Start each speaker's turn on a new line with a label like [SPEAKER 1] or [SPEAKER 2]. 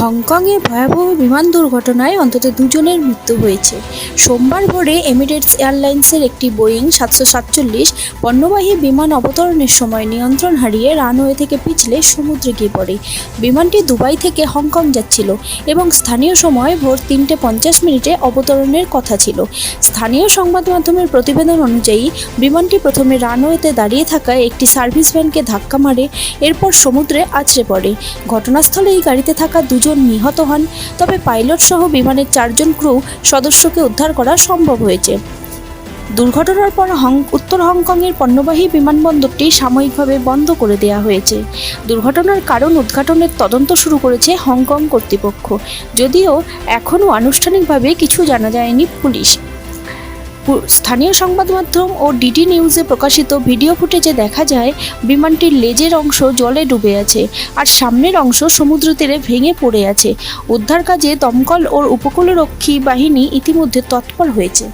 [SPEAKER 1] হংকংয়ে ভয়াবহ বিমান দুর্ঘটনায় অন্তত দুজনের মৃত্যু হয়েছে। সোমবার ভোরে এমিরেটস এয়ারলাইন্সের একটি বোয়িং সাতশো সাতচল্লিশ পণ্যবাহী বিমান অবতরণের সময় নিয়ন্ত্রণ হারিয়ে রানওয়ে থেকে পিছলে সমুদ্রে গিয়ে পড়ে। বিমানটি দুবাই থেকে হংকং যাচ্ছিল এবং স্থানীয় সময় ভোর তিনটে পঞ্চাশ মিনিটে অবতরণের কথা ছিল। স্থানীয় সংবাদ মাধ্যমের প্রতিবেদন অনুযায়ী, বিমানটি প্রথমে রানওয়েতে দাঁড়িয়ে থাকা একটি সার্ভিস ভ্যানকে ধাক্কা মারে, এরপর সমুদ্রে আছড়ে পড়ে। ঘটনাস্থলে এই গাড়িতে থাকা দুজন নিহত হন, তবে পাইলট সহ বিমানের চারজন ক্রু সদস্যকে উদ্ধার করা সম্ভব হয়েছে। দুর্ঘটনার পর হং, উত্তর হংকংয়ের পণ্যবাহী বিমানবন্দরটি সাময়িকভাবে বন্ধ করে দেওয়া হয়েছে। দুর্ঘটনার কারণ উদ্ঘাটনের তদন্ত শুরু করেছে হংকং কর্তৃপক্ষ। যদিও এখনও আনুষ্ঠানিকভাবে কিছু জানা যায়নি পুলিশ। স্থানীয় সংবাদ মাধ্যম ও ডিডি নিউজে প্রকাশিত ভিডিও ফুটেজে দেখা যায়, বিমানটির লেজের অংশ জলে ডুবে আছে আর সামনের অংশ সমুদ্র তীরে ভেঙে পড়ে আছে। উদ্ধার কাজে দমকল ও উপকূলরক্ষী বাহিনী ইতিমধ্যে তৎপর হয়েছে।